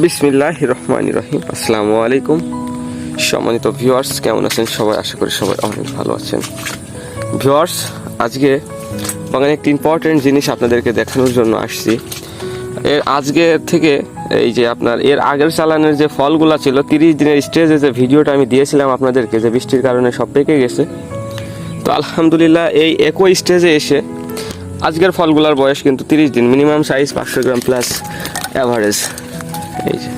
বিসমিল্লাহ রহমান রহিম। আসসালামু আলাইকুম। সম্মানিত ভিউয়ার্স কেমন আছেন? সবাই আশা করি সবাই অনেক ভালো আছেন। ভিউয়ার্স আজকে বাগানে একটি ইম্পর্টেন্ট জিনিস আপনাদেরকে দেখানোর জন্য আসছি। এর আজকে থেকে এই যে আপনার এর আগের চালানের যে ফলগুলো ছিল, তিরিশ দিনের স্টেজে যে ভিডিওটা আমি দিয়েছিলাম আপনাদেরকে, যে বৃষ্টির কারণে সব পেকে গেছে। তো আলহামদুলিল্লাহ, এই একই স্টেজে এসে আজকের ফলগুলার বয়স কিন্তু তিরিশ দিন মিনিমাম সাইজ পাঁচশো গ্রাম প্লাস অ্যাভারেজ এই যে,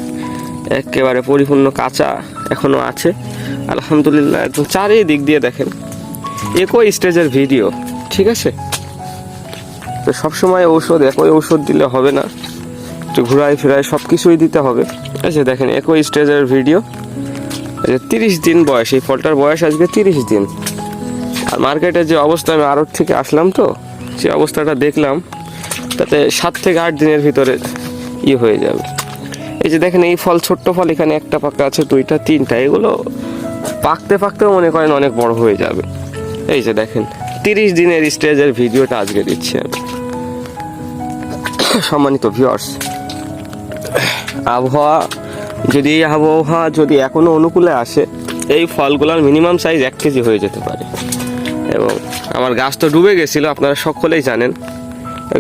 একেবারে পরিপূর্ণ কাঁচা এখনও আছে। আলহামদুলিল্লাহ, একদম চারিদিক দিয়ে দেখেন। একই স্টেজের ভিডিও, ঠিক আছে? তো সবসময় ঔষধ, একই ঔষধ দিলে হবে না। একটু ঘুরাই ফিরাই সব কিছুই দিতে হবে। ঠিক আছে দেখেন, একই স্টেজের ভিডিও। তিরিশ দিন বয়স, এই ফলটার বয়স আজকে তিরিশ দিন। আর মার্কেটের যে অবস্থা, আমি আড়ত থেকে আসলাম তো, সেই অবস্থাটা দেখলাম। তাতে সাত থেকে আট দিনের ভিতরে ই হয়ে যাবে। এই যে দেখেন, এই ফল, ছোট্ট ফল এখানে একটা পাকা আছে, দুইটা, তিনটা, এগুলো পাকতে পাকতেও মনে করেন অনেক বড় হয়ে যাবে। এই যে দেখেন, তিরিশ দিনের স্টেজের ভিডিওটা আজকে দিচ্ছি আমি। সম্মানিত ভিউয়ার্স আবহাওয়া, যদি এই আবহাওয়া যদি এখনও অনুকূলে আসে, এই ফলগুলোর মিনিমাম সাইজ এক কেজি হয়ে যেতে পারে। এবং আমার গাছ তো ডুবে গেছিল, আপনারা সকলেই জানেন।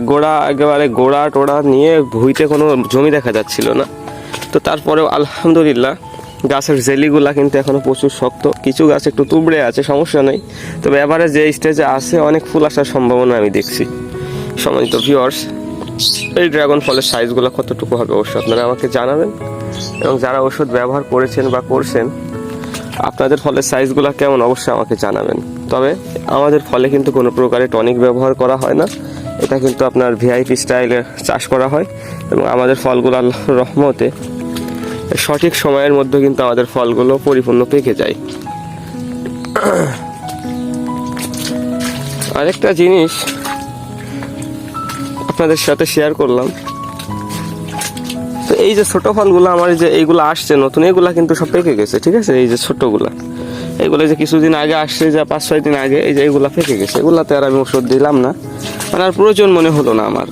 গোড়া, একেবারে গোড়া টোড়া নিয়ে ভুইতে কোনো জমি দেখা যাচ্ছিল না। তো তারপরেও আলহামদুলিল্লাহ, গাছের জেলিগুলা কিন্তু এখনও প্রচুর শক্ত। কিছু গাছ একটু তুবড়ে আছে, সমস্যা নেই। তবে এবারে যে স্টেজে আছে, অনেক ফুল আসার সম্ভাবনা আমি দেখছি। সম্মানিত ভিউয়ার্স এই ড্রাগন ফলের সাইজগুলো কতটুকু হবে অবশ্যই আপনারা আমাকে জানাবেন। এবং যারা ওষুধ ব্যবহার করেছেন বা করছেন, আপনাদের ফলের সাইজগুলো কেমন অবশ্যই আমাকে জানাবেন। তবে আমাদের ফলে কিন্তু কোনো প্রকারে টনিক ব্যবহার করা হয় না। এটা কিন্তু আপনার ভিআইপি স্টাইলে চাষ করা হয়। এবং আমাদের ফলগুলো রহমতে সঠিক সময়ের মধ্যে কিন্তু আমাদের ফলগুলো পরিপূর্ণ পেকে যায়। আরেকটা জিনিস আপনাদের সাথে শেয়ার করলাম। তো এই যে ছোট ফলগুলো, আমার যে এইগুলো আসছে নতুন এইগুলা কিন্তু সব পেকে গেছে, ঠিক আছে? এই যে ছোটগুলা। এগুলো যে কিছুদিন আগে আসছে, যে পাঁচ, ছয় দিন আগে, এই যে এগুলা পেকে গেছে। এগুলাতে আর আমি ওষুধ দিলাম না। মানে আর প্রয়োজন মনে হলো না আমার।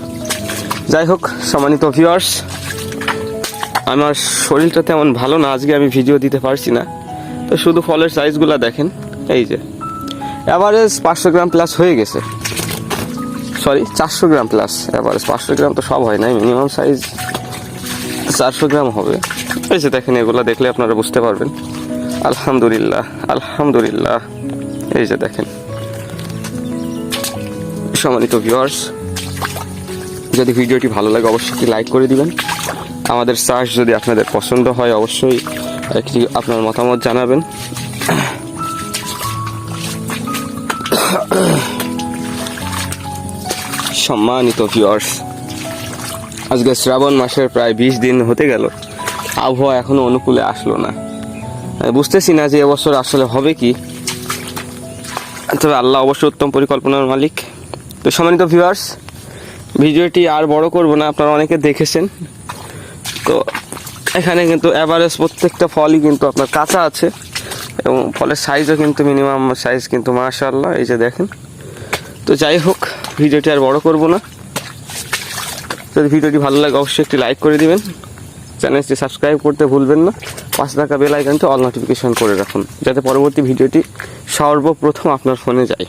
যাই হোক, সম্মানিত ভিউয়ার্স আমার শরীরটা তেমন ভালো না, আজকে আমি ভিডিও দিতে পারছি না। তো শুধু ফলের সাইজগুলো দেখেন, এই যে। অ্যাভারেজ পাঁচশো গ্রাম প্লাস হয়ে গেছে। সরি চারশো গ্রাম প্লাস অ্যাভারেজ পাঁচশো গ্রাম তো সব হয় না মিনিমাম সাইজ চারশো গ্রাম হবে। এই যে দেখেন, এগুলো দেখলে আপনারা বুঝতে পারবেন। আলহামদুলিল্লাহ আলহামদুলিল্লাহ। এই যে দেখেন। সম্মানিত ভিউয়ার্স যদি ভিডিওটি ভালো লাগে, অবশ্যই লাইক করে দিবেন। আমাদের চাষ যদি আপনাদের পছন্দ হয়, অবশ্যই একটি আপনার মতামত জানাবেন। সম্মানিত ভিউয়ার্স আজকে শ্রাবণ মাসের প্রায় বিশ দিন হতে গেল। আবহাওয়া এখনও অনুকূলে আসলো না। বুঝতেছি না যে এবছর আসলে হবে কি। তবে আল্লাহ অবশ্যই উত্তম পরিকল্পনার মালিক। তো সম্মানিত ভিউয়ার্স ভিডিওটি আর বড় করব না, আপনারা অনেকে দেখেছেন। তো এখানে কিন্তু অ্যাভারেজ প্রত্যেকটা ফলই কিন্তু আপনার কাঁচা আছে এবং ফলের সাইজও কিন্তু মিনিমাম সাইজ কিন্তু মাশাআল্লাহ, এই যে দেখেন। তো যাই হোক, ভিডিওটি আর বড় করব না। যদি ভিডিওটি ভালো লাগে, অবশ্যই একটি লাইক করে দিবেন। চ্যানেলটি সাবস্ক্রাইব করতে ভুলবেন না। পাশে থাকা বেল আইকনটি অল নোটিফিকেশন করে রাখুন, যাতে পরবর্তী ভিডিওটি সর্বপ্রথম আপনার ফোনে যায়।